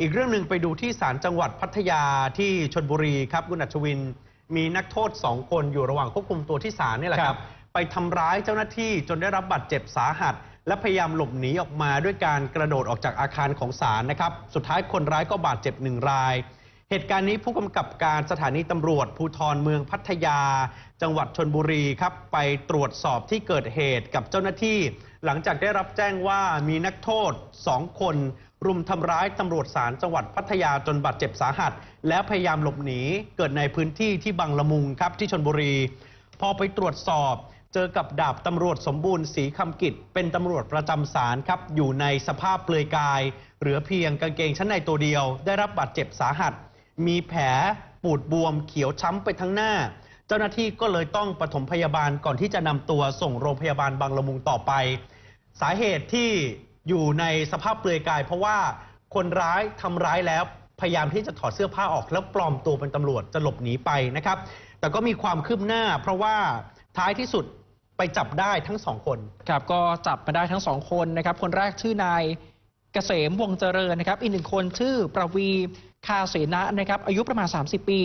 อีกเรื่องหนึ่งไปดูที่ศาลจังหวัดพัทยาที่ชนบุรีครับคุณอัชวิน มีนักโทษสองคนอยู่ระหว่างควบคุมตัวที่ศาลนี่แหละครับ ไปทำร้ายเจ้าหน้าที่จนได้รับบาดเจ็บสาหัส และพยายามหลบหนีออกมาด้วยการกระโดดออกจากอาคารของศาลนะครับ สุดท้ายคนร้ายก็บาดเจ็บหนึ่งราย เหตุการณ์นี้ผู้กำกับการสถานีตำรวจภูธรเมืองพัทยา จังหวัดชนบุรีครับ ไปตรวจสอบที่เกิดเหตุกับเจ้าหน้าที่ หลังจากได้รับแจ้งว่ามีนักโทษสองคน รุมทำร้ายตำรวจศาลจังหวัดพัทยาจนบาดเจ็บสาหัส แล้วพยายามหลบหนีเกิดในพื้นที่ที่บางละมุงครับที่ชนบุรี พอไปตรวจสอบเจอกับดาบตำรวจสมบูรณ์ศรีคำกิจ เป็นตำรวจประจำศาลครับอยู่ในสภาพเปลือยกาย เหลือเพียงกางเกงชั้นในตัวเดียว ได้รับบาดเจ็บสาหัส มีแผลปูดบวมเขียวช้ำไปทั้งหน้า เจ้าหน้าที่ก็เลยต้องปฐมพยาบาลก่อนที่จะนำตัวส่งโรงพยาบาลบางละมุงต่อไป สาเหตุที่อยู่ในสภาพเปลือยกาย เพราะว่าคนร้ายทำร้ายแล้วพยายามที่จะถอดเสื้อผ้าออกแล้วปลอมตัวเป็นตำรวจจะหลบหนีไปนะครับ แต่ก็มีความคืบหน้า เพราะว่าท้ายที่สุดไปจับได้ทั้งสองคน ครับก็จับมาได้ทั้งสองคนนะครับ คนแรกชื่อนาย กษมวงเจริญนะครับ อีกหนึ่งคนชื่อประวีคาเสนะนะครับอายุประมาณ 30 ปี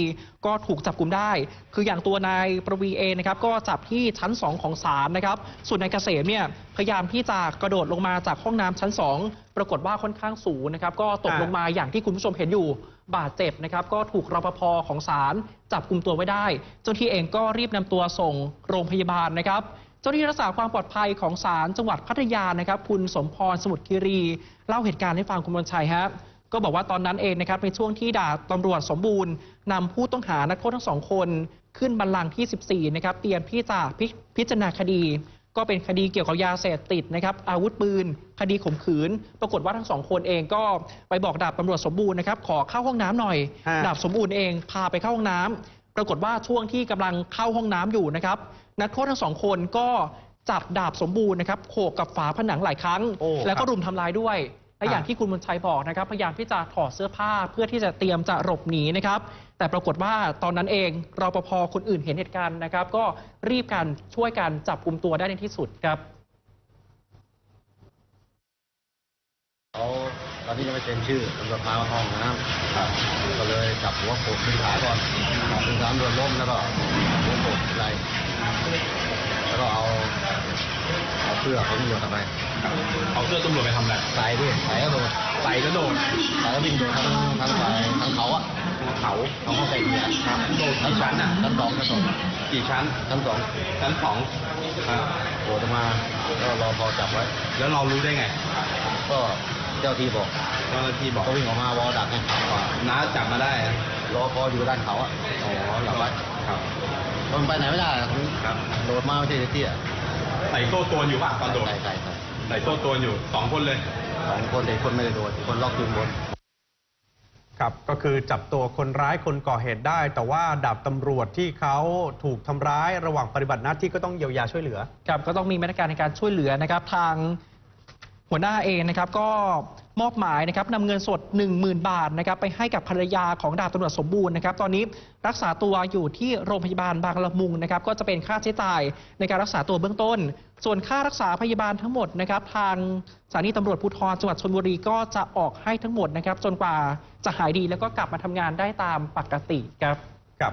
ก็ถูกจับกลุ่มได้ คืออย่างตัวนายประวีเองนะครับก็จับที่ชั้น 2 ของศาลนะครับ ส่วนนายเกษมเนี่ยพยายามที่จะกระโดดลงมาจากห้องน้ำชั้น 2 ปรากฏว่าค่อนข้างสูงนะครับ ก็ตกลงมาอย่างที่คุณผู้ชมเห็นอยู่บาดเจ็บนะครับ ก็ถูกรปภของศาลจับกลุ่มตัวไว้ได้ เจ้าหน้าที่เองก็รีบนำตัวส่งโรงพยาบาลนะครับ จ้าหน้าที่รักษาความปลอดภัยของศาลจังหวัดพัทยานะครับ คุณสมพรสมุทรคีรี เล่าเหตุการณ์ให้ฟังคุณบรรชัยครับก็บอกว่าตอนนั้นเองนะครับในช่วงที่ดาบตำรวจสมบูรณ์นำผู้ต้องหานักโทษทั้งสองคน ขึ้นบัลลังก์ที่ 14 นะครับเตรียมที่จะพิพิจารณาคดี ก็เป็นคดีเกี่ยวกับยาเสพติดนะครับอาวุธปืน คดีข่มขืน ปรากฏว่าทั้งสองคนเองก็ไปบอกดาบตำรวจสมบูรณ์นะครับขอเข้าห้องน้ำหน่อยฮะดาบสมบูรณ์เองพาไปเข้าห้องน้ำปรากฏว่าช่วงที่กำลังเข้าห้องน้ำอยู่นะครับ นักโทษทั้งสองคนก็จับดาบสมบูรณ์นะครับโขกกับฝาผนังหลายครั้ง โอ้แล้วก็ครับรุมทำลายด้วย และอ่าอย่างที่คุณบุญชัยบอกนะครับ พยายามที่จะถอดเสื้อผ้าเพื่อที่จะเตรียมจะหลบหนีนะครับ แต่ปรากฏว่าตอนนั้นเองรปภคนอื่นเห็นเหตุการณ์นะครับ ก็รีบกันช่วยกันจับกลุ่มตัวได้ในที่สุดครับ เขา ตอนนี้ยังไม่เซ็นชื่อตำรวจพามาห้องน้ำครับก็เลยจับหัวโขกขึ้นขาก่อนขึ้นขาโดนล้มแล้วก็หัวโขกไหลแล้วก็เอาเอาเสื้อเขาที่โยนทำไมเอาเสื้อตำรวจไปทำอะไรใส่ดิใส่ก็โดนใส่ก็โดดใส่ก็วิ่งโดนทั้งทั้งใส่ทั้งเขาอะเขาเขาเข้าใส่เกียร์ครับโดดกี่ชั้นอะชั้นสองชั้นสองกี่ชั้นชั้นสองชั้นสองอะโดดออกมาก็รอพอจับไว้ แล้วเรารู้ได้ไง ก็ เจ้าที่บอกเจ้าหน้าที่บอกก็วิ่งออกมาวอดักไงน้าจับมาได้อะรอพออยู่ด้านเขาอะอ๋อจับไว้ครับมันไปไหนไม่ได้อะครับโดดมาไม่ใช่เตี้ยใส่โซ่ตรวนอยู่ป่ะตอนโดดใส่ใส่ใส่ใส่โซ่ตรวนอยู่สองคนเลยสองคนแต่อีกคนไม่ได้โดดอีกคนล็อกคืนบนครับก็คือจับตัวคนร้ายคนก่อเหตุได้ แต่ว่าดาบตำรวจที่เขาถูกทำร้ายระหว่างปฏิบัติหน้าที่ก็ต้องเยียวยาช่วยเหลือครับก็ต้องมีมาตรการในการช่วยเหลือนะครับทาง หัวหน้าเองนะครับก็มอบหมายนะครับนำเงินสด 10,000 บาทนะครับไปให้กับภรรยาของดาบตำรวจสมบูรณ์นะครับตอนนี้รักษาตัวอยู่ที่โรงพยาบาลบางละมุงนะครับก็จะเป็นค่าใช้จ่ายในการรักษาตัวเบื้องต้น ส่วนค่ารักษาพยาบาลทั้งหมดนะครับทางสถานีตำรวจภูธรจังหวัดชลบุรีก็จะออกให้ทั้งหมดนะครับจนกว่าจะหายดีแล้วก็กลับมาทำงานได้ตามปกติครับ